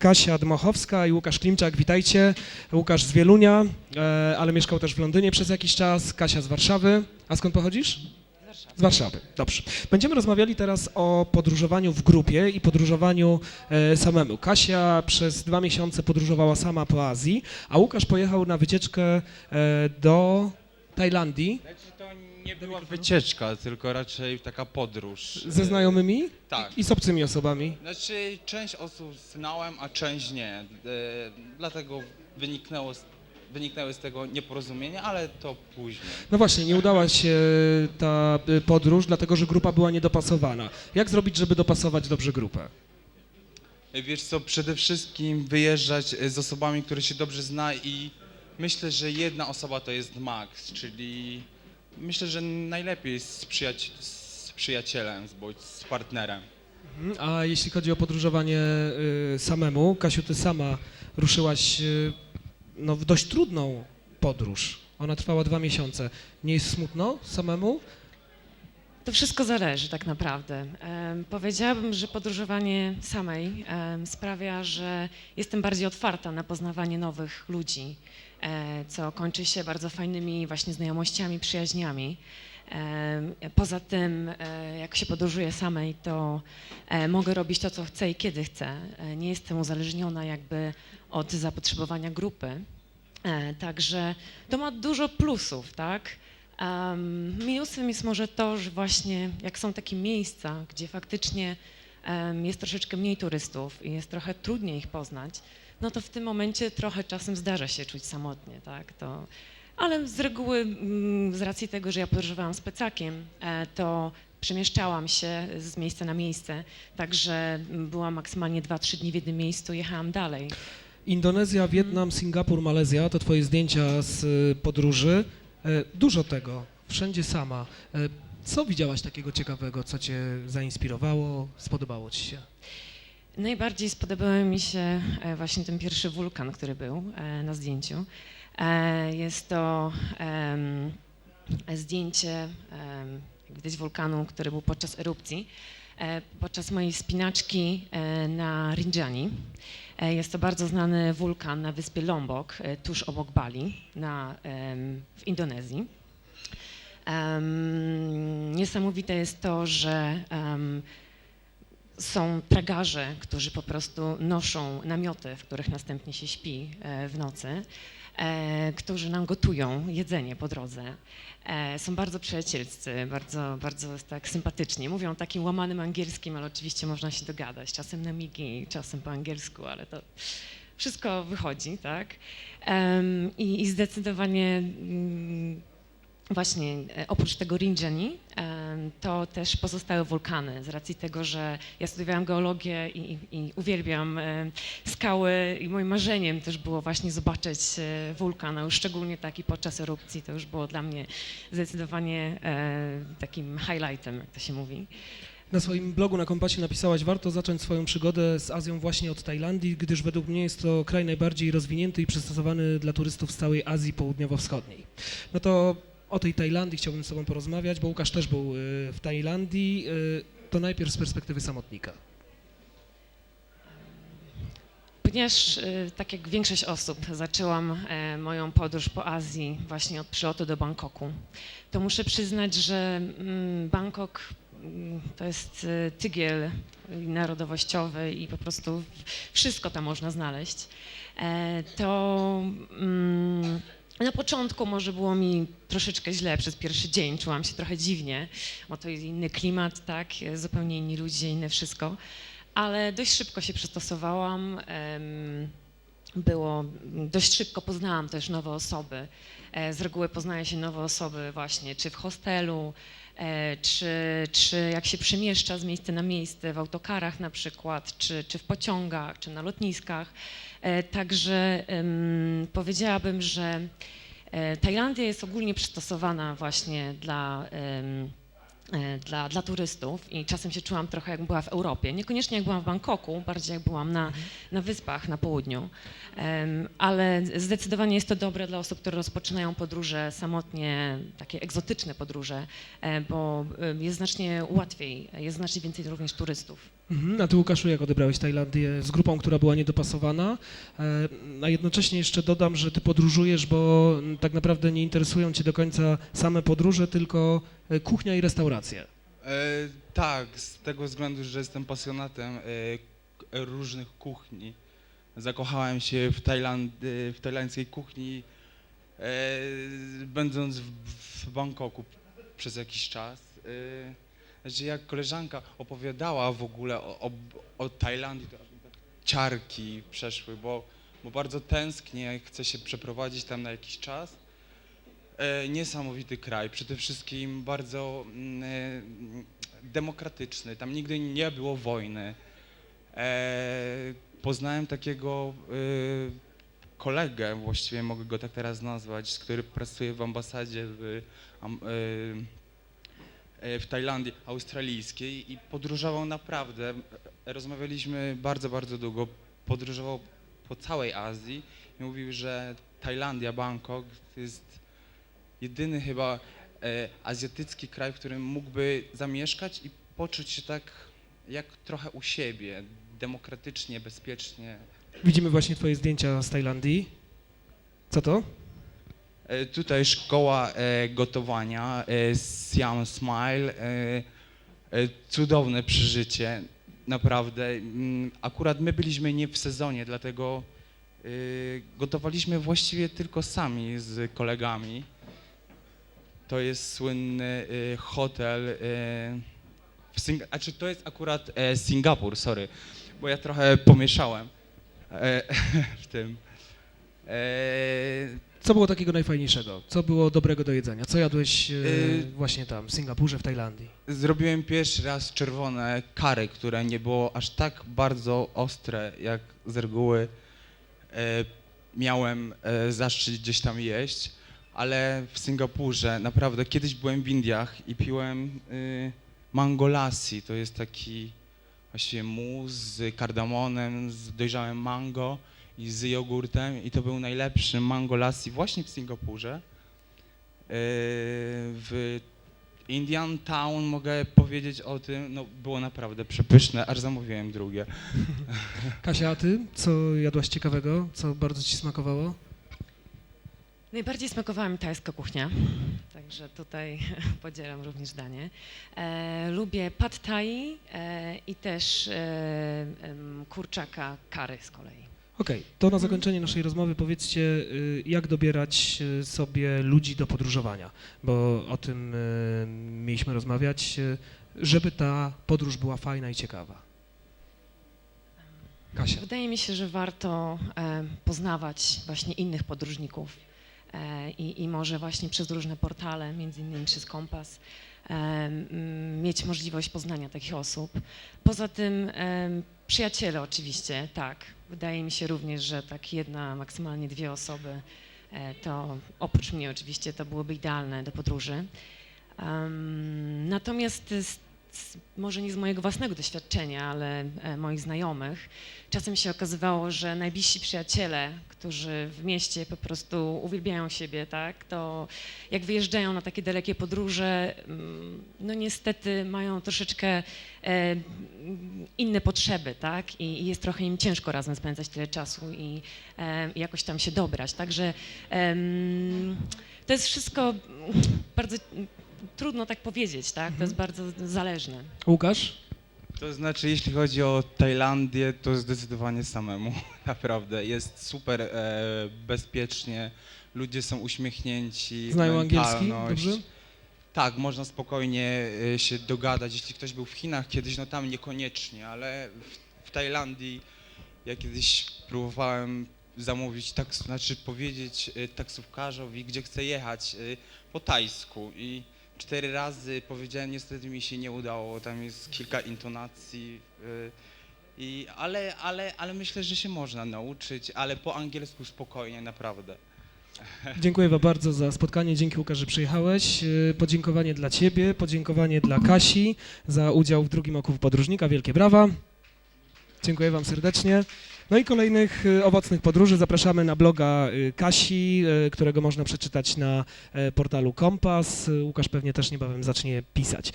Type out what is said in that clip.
Kasia Dmochowska i Łukasz Klimczak, witajcie. Łukasz z Wielunia, e, ale mieszkał też w Londynie przez jakiś czas. Kasia z Warszawy. A skąd pochodzisz? Z Warszawy, dobrze. Będziemy rozmawiali teraz o podróżowaniu w grupie i podróżowaniu e, samemu. Kasia przez dwa miesiące podróżowała sama po Azji, a Łukasz pojechał na wycieczkę e, do Tajlandii Znaczy to nie była wycieczka, tylko raczej taka podróż. ze znajomymi Tak. i z obcymi osobami. Znaczy część osób znałem, a część nie. E, dlatego wyniknęło, z- wyniknęły z tego nieporozumienia, ale to później. No właśnie, nie udała się ta y, podróż, dlatego że grupa była niedopasowana. Jak zrobić, żeby dopasować dobrze grupę? E, Wiesz co, przede wszystkim wyjeżdżać e, z osobami, które się dobrze zna i myślę, że jedna osoba to jest max, czyli myślę, że najlepiej jest z, przyjaci- z przyjacielem bądź z partnerem. Mhm. A jeśli chodzi o podróżowanie y, samemu, Kasiu, ty sama ruszyłaś y, no, w dość trudną podróż. Ona trwała dwa miesiące. Nie jest smutno samemu? To wszystko zależy tak naprawdę. Em, powiedziałabym, że podróżowanie samej em, sprawia, że jestem bardziej otwarta na poznawanie nowych ludzi, e, co kończy się bardzo fajnymi właśnie znajomościami, przyjaźniami. Em, Poza tym, e, jak się podróżuję samej, to e, mogę robić to, co chcę i kiedy chcę. E, Nie jestem uzależniona jakby od zapotrzebowania grupy. E, Także to ma dużo plusów, tak? Minusem jest może to, że właśnie jak są takie miejsca, gdzie faktycznie jest troszeczkę mniej turystów i jest trochę trudniej ich poznać, no to w tym momencie trochę czasem zdarza się czuć samotnie, tak? To, ale z reguły, mm, z racji tego, że ja podróżowałam z plecakiem, e, to przemieszczałam się z miejsca na miejsce, także byłam maksymalnie 2-3 dni w jednym miejscu, jechałam dalej. Indonezja, Wietnam, Singapur, Malezja to twoje zdjęcia z y, podróży. E, Dużo tego, wszędzie sama. E, Co widziałaś takiego ciekawego, co cię zainspirowało, spodobało ci się? Najbardziej spodobał mi się e, właśnie ten pierwszy wulkan, który był e, na zdjęciu. E, Jest to zdjęcie, jak widać, wulkanu, który był podczas erupcji, podczas mojej spinaczki na Rinjani. Jest to bardzo znany wulkan na wyspie Lombok, tuż obok Bali, na, w Indonezji. Niesamowite jest to, że są tragarze, którzy po prostu noszą namioty, w których następnie się śpi e, w nocy, e, którzy nam gotują jedzenie po drodze. E, Są bardzo przyjacielscy, bardzo, bardzo tak sympatyczni. Mówią takim łamanym angielskim, ale oczywiście można się dogadać. Czasem na migi, czasem po angielsku, ale to wszystko wychodzi, tak? I, i zdecydowanie mm, Właśnie, oprócz tego Rinjani, to też pozostałe wulkany, z racji tego, że ja studiowałam geologię i, i, uwielbiam skały i moim marzeniem też było właśnie zobaczyć e, wulkan, a już szczególnie taki podczas erupcji, to już było dla mnie zdecydowanie e, takim highlightem, jak to się mówi. Na swoim blogu na Kompasie napisałaś, warto zacząć swoją przygodę z Azją właśnie od Tajlandii, gdyż według mnie jest to kraj najbardziej rozwinięty i przystosowany dla turystów z całej Azji Południowo-Wschodniej. No to o tej Tajlandii chciałbym z Tobą porozmawiać, bo Łukasz też był y, w Tajlandii. Y, To najpierw z perspektywy samotnika. Ponieważ, e, tak jak większość osób, zaczęłam e, moją podróż po Azji właśnie od przylotu do Bangkoku, to muszę przyznać, że mm, Bangkok mm, to jest e, tygiel narodowościowy i po prostu wszystko tam można znaleźć. E, To mm, na początku może było mi troszeczkę źle przez pierwszy dzień, czułam się trochę dziwnie, bo to jest inny klimat, tak, zupełnie inni ludzie, inne wszystko ale dość szybko się przystosowałam. em, Było, dość szybko poznałam też nowe osoby. E, Z reguły poznaje się nowe osoby właśnie, czy w hostelu, e, czy, czy jak się przemieszcza z miejsca na miejsce, w autokarach na przykład, czy, czy w pociągach, czy na lotniskach. E, Także em, powiedziałabym, że Tajlandia jest ogólnie przystosowana właśnie dla e, dla, dla turystów i czasem się czułam trochę jak była w Europie. Niekoniecznie jak byłam w Bangkoku, bardziej jak byłam na, na wyspach na południu. Ale zdecydowanie jest to dobre dla osób, które rozpoczynają podróże samotnie, takie egzotyczne podróże, e, bo e, jest znacznie łatwiej, jest znacznie więcej również turystów. Mhm. A ty Łukaszu, jak odebrałeś Tajlandię z grupą, która była niedopasowana? E, A jednocześnie jeszcze dodam, że ty podróżujesz, bo mm, tak naprawdę nie interesują cię do końca same podróże, tylko e, kuchnia i restauracje. E, tak, z tego względu, że jestem pasjonatem e, różnych kuchni. Zakochałem się w, Tajland, e, w tajlandzkiej kuchni, e, będąc w, w Bangkoku przez jakiś czas. E, znaczy jak koleżanka opowiadała w ogóle o, o, o Tajlandii, to tak ciarki przeszły, bo, bo bardzo tęsknię, chcę się przeprowadzić tam na jakiś czas. E, niesamowity kraj, przede wszystkim bardzo mm, e, demokratyczny, tam nigdy nie było wojny. E, poznałem takiego e, kolegę, właściwie mogę go tak teraz nazwać, który pracuje w ambasadzie w, am, e, w Tajlandii australijskiej i podróżował naprawdę. E, Rozmawialiśmy bardzo, bardzo długo. Podróżował po całej Azji i mówił, że Tajlandia, Bangkok to jest jedyny chyba e, azjatycki kraj, w którym mógłby zamieszkać i poczuć się tak jak trochę u siebie, demokratycznie, bezpiecznie. Widzimy właśnie twoje zdjęcia z Tajlandii. Co to? E, tutaj szkoła e, gotowania e, Siam Smile. Cudowne przeżycie, naprawdę. Mm, Akurat my byliśmy nie w sezonie, dlatego gotowaliśmy właściwie tylko sami z kolegami. To jest słynny hotel. w Sing- a czy to jest akurat Singapur, sorry, bo ja trochę pomieszałem w tym. Co było takiego najfajniejszego? Co było dobrego do jedzenia? Co jadłeś e, Y- właśnie tam, w Singapurze, w Tajlandii? Zrobiłem pierwszy raz czerwone kary, które nie było aż tak bardzo ostre, jak z reguły e, miałem e, zaszczyt gdzieś tam jeść, ale w Singapurze naprawdę kiedyś byłem w Indiach i piłem y, mango lassi, to jest taki właściwie mus z kardamonem, z dojrzałym mango i z jogurtem i to był najlepszy mango lassi właśnie w Singapurze. E, w Indian Town mogę powiedzieć o tym, no było naprawdę przepyszne, aż zamówiłem drugie. Kasia, a ty? Co jadłaś ciekawego? Co bardzo ci smakowało? Najbardziej smakowała mi tajska kuchnia, także tutaj podzielam również danie. E, lubię pad thai e, i też e, kurczaka curry z kolei. Okej, to na zakończenie naszej rozmowy powiedzcie, y, jak dobierać y, sobie ludzi do podróżowania, bo o tym y, mieliśmy rozmawiać, żeby ta podróż była fajna i ciekawa. Kasia. Wydaje mi się, że warto e, poznawać właśnie innych podróżników e, i, i może właśnie przez różne portale, między innymi przez Kompas, mieć możliwość poznania takich osób. Poza tym przyjaciele oczywiście, tak. Wydaje mi się również, że tak jedna, maksymalnie dwie osoby, e, to oprócz mnie oczywiście, to byłoby idealne do podróży. Natomiast z, może nie z mojego własnego doświadczenia, ale e, moich znajomych, czasem się okazywało, że najbliżsi przyjaciele, którzy w mieście po prostu uwielbiają siebie, tak, to jak wyjeżdżają na takie dalekie podróże, mm, no niestety mają troszeczkę e, inne potrzeby, tak, i, jest trochę im ciężko razem spędzać tyle czasu i e, jakoś tam się dobrać. Także to jest wszystko bardzo trudno tak powiedzieć, tak, to jest bardzo zależne. Łukasz? To znaczy, jeśli chodzi o Tajlandię, to zdecydowanie samemu, naprawdę. Jest super e, bezpiecznie, ludzie są uśmiechnięci. Znają angielski? mentalność. Dobrze? Tak, można spokojnie e, się dogadać. Jeśli ktoś był w Chinach kiedyś, no tam niekoniecznie, ale w, w Tajlandii ja kiedyś próbowałem zamówić, tak, znaczy powiedzieć e, taksówkarzowi, gdzie chcę jechać e, po tajsku i cztery razy powiedziałem, niestety mi się nie udało, tam jest kilka intonacji. e, I, ale, ale, ale myślę, że się można nauczyć, ale po angielsku spokojnie, naprawdę. Dziękuję Wam bardzo za spotkanie. Dzięki Łukasz, że przyjechałeś. Y, Podziękowanie dla Ciebie, podziękowanie dla Kasi za udział w drugim oku podróżnika. Wielkie brawa. Dziękuję Wam serdecznie. No i kolejnych y, owocnych podróży zapraszamy na bloga y, Kasi, y, którego można przeczytać na e, portalu Kompas. Łukasz pewnie też niebawem zacznie pisać.